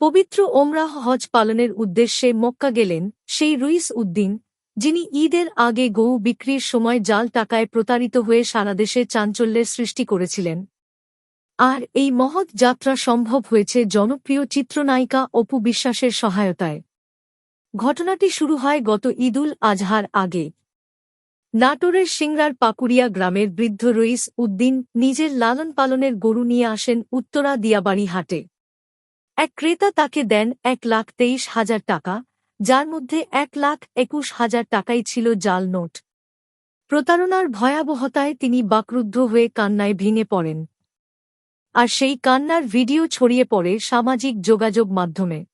পবিত্র ওমরাহ হজ পালনের উদ্দেশ্যে মক্কা গেলেন সেই রুইস উদ্দিন, যিনি ঈদের আগে গৌ বিক্রির সময় জাল টাকায় প্রতারিত হয়ে সারা দেশে চাঞ্চল্যের সৃষ্টি করেছিলেন। আর এই মহৎ যাত্রা সম্ভব হয়েছে জনপ্রিয় চিত্রনায়িকা অপু বিশ্বাসের সহায়তায়। ঘটনাটি শুরু হয় গত ঈদুল আজহার আগে। নাটোরের সিংরার পাকুড়িয়া গ্রামের বৃদ্ধ রইস উদ্দিন নিজের লালন পালনের গরু নিয়ে আসেন উত্তরা দিয়াবাড়ি হাটে। এক ক্রেতা তাকে দেন এক লাখ তেইশ হাজার টাকা, যার মধ্যে এক লাখ একুশ হাজার টাকাই ছিল জাল নোট। প্রতারণার ভয়াবহতায় তিনি বাকরুদ্ধ হয়ে কান্নায় ভেঙে পড়েন। আর সেই কান্নার ভিডিও ছড়িয়ে পড়ে সামাজিক যোগাযোগ মাধ্যমে।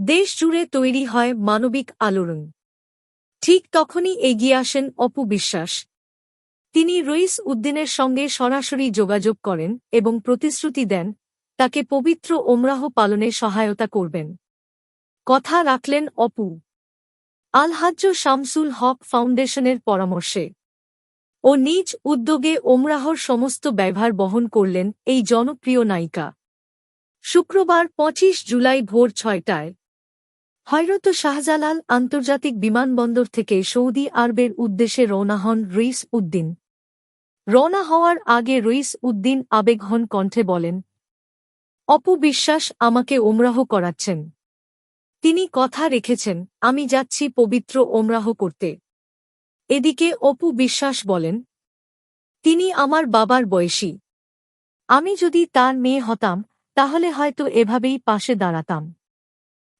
দেশ জুড়ে তৈরি হয় মানবিক আলোড়ন। ঠিক তখনই এগিয়ে আসেন অপু বিশ্বাস। তিনি রইস উদ্দিনের সঙ্গে সরাসরি যোগাযোগ করেন এবং প্রতিশ্রুতি দেন তাকে পবিত্র ওমরাহ পালনে সহায়তা করবেন। কথা রাখলেন অপু। আলহাজ্য শামসুল হক ফাউন্ডেশনের পরামর্শে। ও নিজ উদ্যোগে ওমরাহর সমস্ত ব্যবহার বহন করলেন এই জনপ্রিয় নায়িকা। শুক্রবার পঁচিশ জুলাই ভোর ছয়টায় হয়রত শাহজালাল আন্তর্জাতিক বিমানবন্দর থেকে সৌদি আরবের উদ্দেশ্যে রওনা হন রইস উদ্দিন। রওনা হওয়ার আগে রইস উদ্দিন আবেগহন কণ্ঠে বলেন অপু বিশ্বাস আমাকে ওমরাহ করাচ্ছেন। তিনি কথা রেখেছেন, আমি যাচ্ছি পবিত্র ওমরাহ করতে। এদিকে অপু বিশ্বাস বলেন, তিনি আমার বাবার বয়সী। আমি যদি তার মেয়ে হতাম, তাহলে হয়তো এভাবেই পাশে দাঁড়াতাম।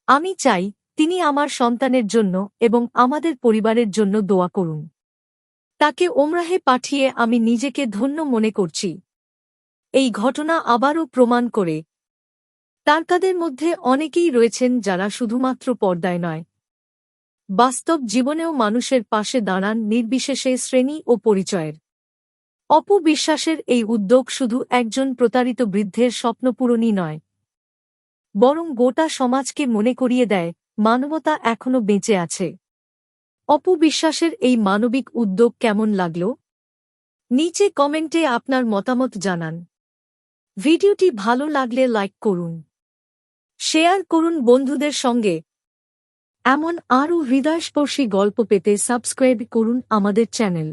আমি চাই, তিনি আমার সন্তানের জন্য এবং আমাদের পরিবারের জন্য দোয়া করুন। তাকে ওমরাহে পাঠিয়ে আমি নিজেকে ধন্য মনে করছি। এই ঘটনা আবারও প্রমাণ করে তারকাদের মধ্যে অনেকেই রয়েছেন যারা শুধুমাত্র পর্দায় নয়। বাস্তব জীবনেও মানুষের পাশে দাঁড়ান নির্বিশেষে শ্রেণি ও পরিচয়ের। অপু বিশ্বাসের এই উদ্যোগ শুধু একজন প্রতারিত বৃদ্ধের স্বপ্নপূরণই নয়। বরং গোটা সমাজকে মনে করিয়ে দেয়, মানবতা এখনও বেঁচে আছে। অপু বিশ্বাসের এই মানবিক উদ্যোগ কেমন লাগল? নিচে কমেন্টে আপনার মতামত জানান। ভিডিওটি ভালো লাগলে লাইক করুন। শেয়ার করুন বন্ধুদের সঙ্গে। এমন আরও হৃদয়স্পর্শী গল্প পেতে সাবস্ক্রাইব করুন আমাদের চ্যানেল।